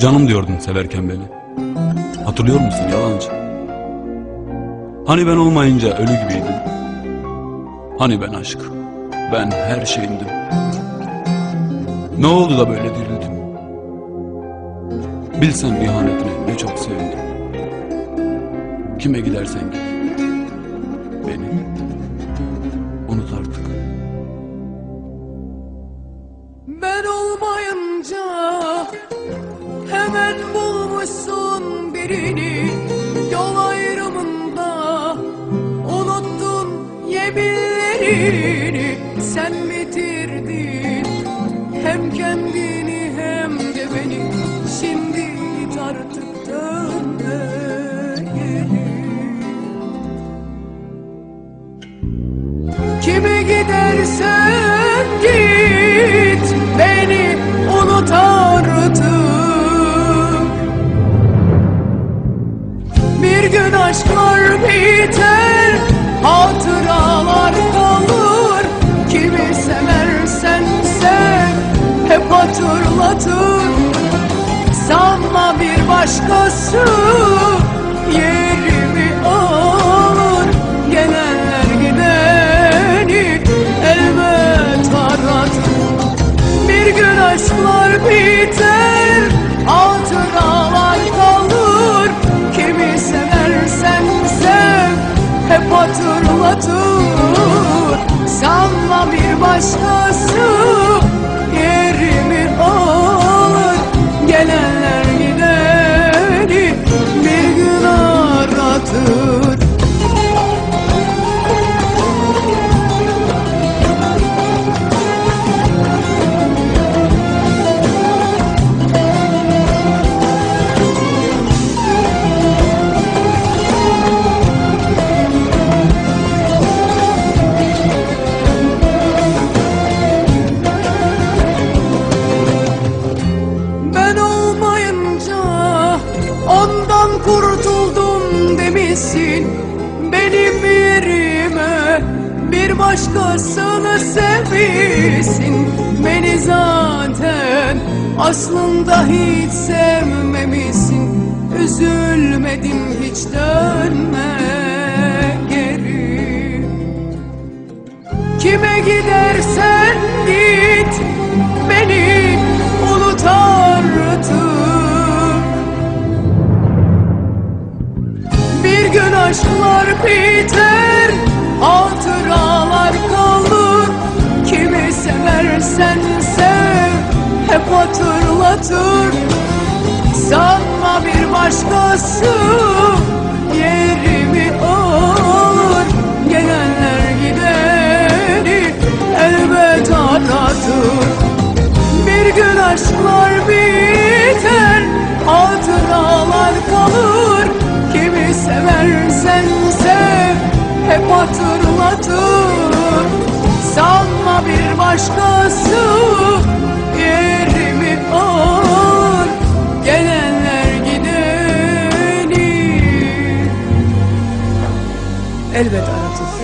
Canım diyordun severken beni. Hatırlıyor musun yalancı? Hani ben olmayınca ölü gibiydim. Hani ben aşk, ben her şeyindim. Ne oldu da böyle dirildim? Bilsen ihanetine ne çok sevindim. Kime gidersen git. Birini yol ayrımında unuttun yeminlerini sen bitirdin hem kendini hem de beni şimdi git artık dönme. Kime gidersen git beni aşklar biter hatıralar kalır. Kimi seversen sev hep hatırlatır. Sanma bir başkası Sanma bir başkası demişsin Benim yerime bir başkasını sevmişsin Beni zaten aslında hiç sevmemişsin. Üzülmedim hiç dönme biter hatıralar kalır. Kimi seversen sev hep hatırlatır Sanma bir başkası yerimi alır. Gelenler gideni elbet aratır Bir gün aşklar biter Hatıralar kalır. Kimi seversen hatırlatır Sanma bir başkası Yerimi alır Gelenler gideni. Elbet aratır